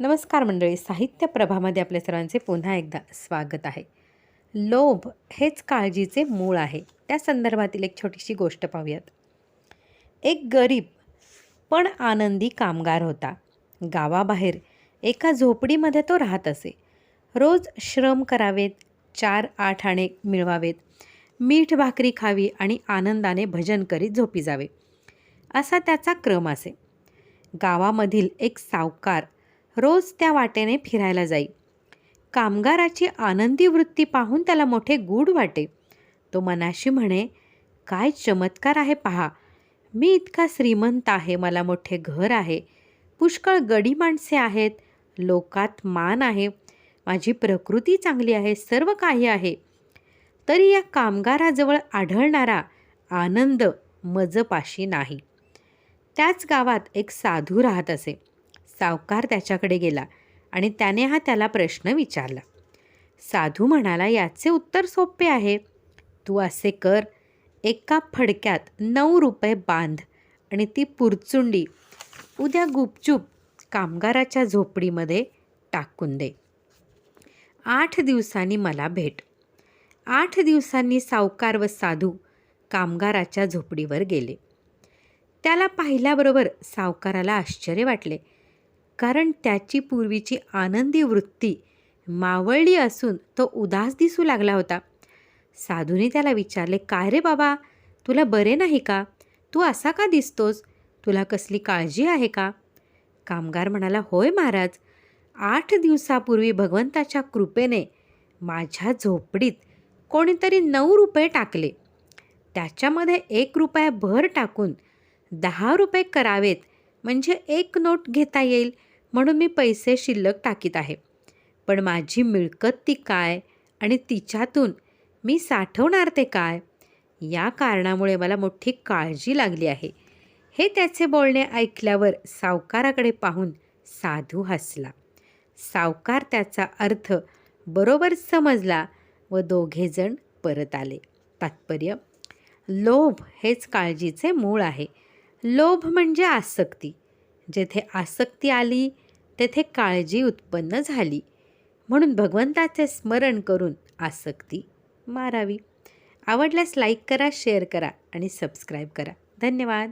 नमस्कार मंडळी साहित्य प्रभामध्ये आपल्या सर्वांचे पुन्हा एकदा स्वागत आहे. लोभ हेच काळजीचे मूळ आहे. त्या संदर्भातील एक छोटीशी गोष्ट पाहूयात. एक गरीब पण आनंदी कामगार होता. गावाबाहेर एका झोपडीमध्ये तो राहत असे. रोज श्रम करावेत चार आठ आणे मिळवावेत मीठ भाकरी खावी आणि आनंदाने भजन करीत झोपी जावे. असा त्याचा क्रम असे. गावामधील एक सावकार रोज त्या वाटेने फिरायला जाई. कामगाराची आनंदी वृत्ती पाहून त्याला मोठे गूढ वाटे. तो मनाशी म्हणे काय चमत्कार आहे पहा. मी इतका श्रीमंत आहे मला मोठे घर आहे. पुष्कळ गडी माणसे आहेत लोकात मान आहे. माझी प्रकृती चांगली आहे सर्व काही आहे. तरी या कामगाराजवळ आढळणारा आनंद मजपाशी नाही. त्याच गावात एक साधू राहत असे. सावकार त्याच्याकडे गेला आणि त्याने हा त्याला प्रश्न विचारला. साधू म्हणाला याचे उत्तर सोपे आहे. तू असे कर एका फडक्यात नऊ रुपये बांध आणि ती पुरचुंडी उद्या गुपचूप कामगाराच्या झोपडीमध्ये टाकून दे. आठ दिवसांनी मला भेट. आठ दिवसांनी सावकार व साधू कामगाराच्या झोपडीवर गेले. त्याला पाहिल्याबरोबर सावकाराला आश्चर्य वाटले. कारण त्याची पूर्वीची आनंदी वृत्ती मावळली असून तो उदास दिसू लागला होता. साधूने त्याला विचारले काय रे बाबा तुला बरे नाही का? तू असा का दिसतोस? तुला कसली काळजी आहे का? कामगार म्हणाला होय महाराज आठ दिवसापूर्वी भगवंताच्या कृपेने माझ्या झोपडीत कोणीतरी नऊ रुपये टाकले. त्याच्यामध्ये एक रुपया भर टाकून दहा रुपये करावेत म्हणजे एक नोट घेता येईल. म्हणून मी पैसे शिल्लक टाकीत आहे. पण माझी मिळकत ती काय आणि तिच्यातून मी साठवणार ते काय? या कारणामुळे मला मोठी काळजी लागली आहे. हे त्याचे बोलणे ऐकल्यावर सावकाराकडे पाहून साधू हसला. सावकार त्याचा अर्थ बरोबर समजला व दोघेजण परत आले. तात्पर्य लोभ हेच काळजीचे मूळ आहे. लोभ म्हणजे आसक्ती. जेथे आसक्ती आली तेथे काळजी उत्पन्न झाली. म्हणून भगवंताचे स्मरण करून आसक्ती मारावी. आवडल्यास लाईक करा शेअर करा आणि सबस्क्राईब करा. धन्यवाद.